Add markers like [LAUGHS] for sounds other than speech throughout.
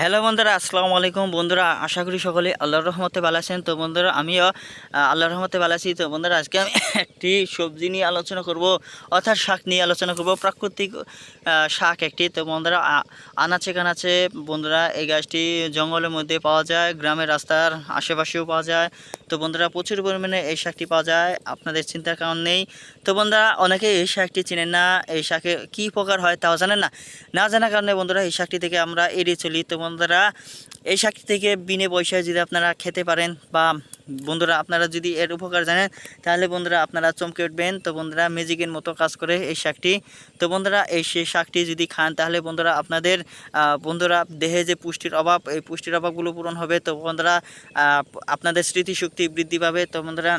Hello বন্ধুরা, আসসালামু আলাইকুম। বন্ধুরা, আশা করি সকলে আল্লাহর রহমতে ভালো আছেন। তো বন্ধুরা, আমিও আল্লাহর রহমতে ভালো আছি। তো বন্ধুরা, আজকে আমি [LAUGHS] একটি সবজি নিয়ে আলোচনা করব, অর্থাৎ শাক নিয়ে আলোচনা করব, প্রাকৃতিক শাক একটি। তো বন্ধুরা আনাচে কানাচে, বন্ধুরা, এই গাছটি জঙ্গলের মধ্যে পাওয়া যায়, গ্রামের রাস্তার আশেপাশেও পাওয়া যায়। তো বন্ধুরা, প্রচুর পরিমাণে এই শাকটি পাওয়া যায়, আপনাদের চিন্তার কারণ নেই। তো বন্ধুরা, অনেকে এই শাকটি চেনেন না, এই শাকে কী প্রকার হয় তাও জানেন না? না জানার কারণে বন্ধুরা, এই শাকটি থেকে আমরা এড়িয়ে চলি। তো বন্ধুরা, এই শাকটি থেকে বিনে পয়সায় যদি আপনারা খেতে পারেন বা বন্ধুরা, আপনারা যদি এর উপকার জানেন, তাহলে বন্ধুরা আপনারা চমকে উঠবেন। তো বন্ধুরা, ম্যাজিকের মতো কাজ করে এই শাকটি তো বন্ধুরা, এই সেই শাকটি যদি খান, তাহলে বন্ধুরা আপনাদের বন্ধুরা দেহে যে পুষ্টির অভাব, এই পুষ্টির অভাবগুলো পূরণ হবে। তো বন্ধুরা আপনাদের স্মৃতিশক্তি বৃদ্ধি পাবে। তো বন্ধুরা,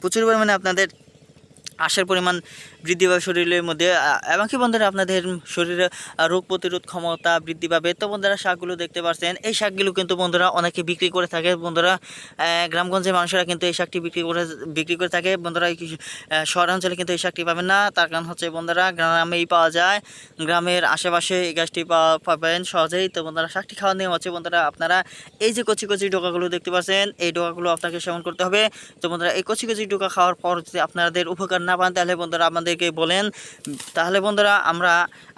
প্রচুর পরিমাণে আপনাদের আশার পরিমাণ বৃদ্ধি পাবে শরীরের মধ্যে এমনকি বন্ধুরা আপনাদের শরীরে রোগ প্রতিরোধ ক্ষমতা বৃদ্ধি পাবে। তো বন্ধুরা শাকগুলো দেখতে পাচ্ছেন এই শাকগুলো কিন্তু বন্ধুরা অনেকে বিক্রি করে থাকে। বন্ধুরা গ্রামগঞ্জের মানুষেরা কিন্তু এই শাকটি বিক্রি করে বিক্রি করে থাকে। বন্ধুরা শহরাঞ্চলে কিন্তু এই শাকটি পাবেন না। তার কারণ হচ্ছে বন্ধুরা, গ্রামেই পাওয়া যায়। গ্রামের আশেপাশে এই গাছটি পাবেন সহজেই। তো বন্ধুরা, শাকটি খাওয়ার নিয়ে হচ্ছে বন্ধুরা, আপনারা এই যে কচি কচি ডোকাগুলো দেখতে পাচ্ছেন এই ডোকাগুলো আপনাকে সেবন করতে হবে। তো বন্ধুরা, এই কচি কচি ডোকা খাওয়ার পর যদি আপনাদের উপকার না পান, তাহলে বন্ধুরা আমাদেরকে বলেন, তাহলে বন্ধুরা আমরা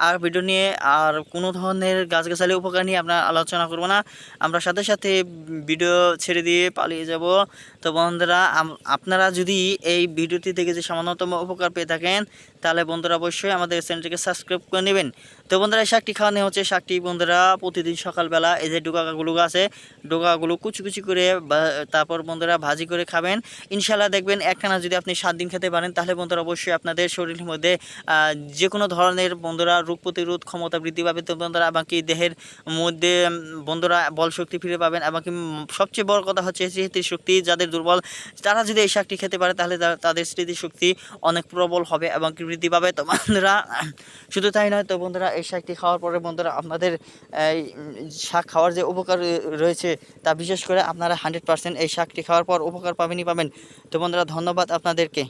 আর ভিডিও নিয়ে আর কোনো ধরনের গাছগাছালি উপকার নিয়ে আমরা আলোচনা করব না। আমরা সাথে সাথে ভিডিও ছেড়ে দিয়ে পালিয়ে যাব। তো বন্ধুরা আপনারা যদি এই ভিডিওটি থেকে যে সামান্যতম উপকার পেয়ে থাকেন, তাহলে বন্ধুরা অবশ্যই আমাদের চ্যানেলটিকে সাবস্ক্রাইব করে নেবেন। তো বন্ধুরা, এই শাকটি খাওয়ানো হচ্ছে, শাকটি বন্ধুরা প্রতিদিন সকালবেলা এই যে ডোকাগুলো আছে ডোকাগুলো কুচি কুচি করে তারপর বন্ধুরা ভাজি করে খাবেন। ইনশাল্লাহ দেখবেন একটানা যদি আপনি সাত দিন খেতে পারেন, তাহলে বন্ধুরা অবশ্যই আপনাদের শরীরের মধ্যে যে কোনো ধরনের বন্ধুরা রোগ প্রতিরোধ ক্ষমতা বৃদ্ধি পাবে, তো বন্ধুরা এমনকি দেহের মধ্যে বন্ধুরা বল শক্তি ফিরে পাবেন। এমনকি সবচেয়ে বড় কথা হচ্ছে স্মৃতিশক্তি, যাদের দুর্বল, তারা যদি এই শাকটি খেতে পারে, তাহলে তাদের স্মৃতিশক্তি অনেক প্রবল হবে এবং বৃদ্ধি পাবে। তো বন্ধুরা, শুধু তাই নয়, তো বন্ধুরা, এই শাকটি খাওয়ার পরে বন্ধুরা, আপনাদের, এই শাক খাওয়ার যে উপকার রয়েছে, তা বিশেষ করে আপনারা হান্ড্রেড পার্সেন্ট এই শাকটি খাওয়ার পর উপকার পাবেনই পাবেন। তো বন্ধুরা, ধন্যবাদ আপনাদেরকে।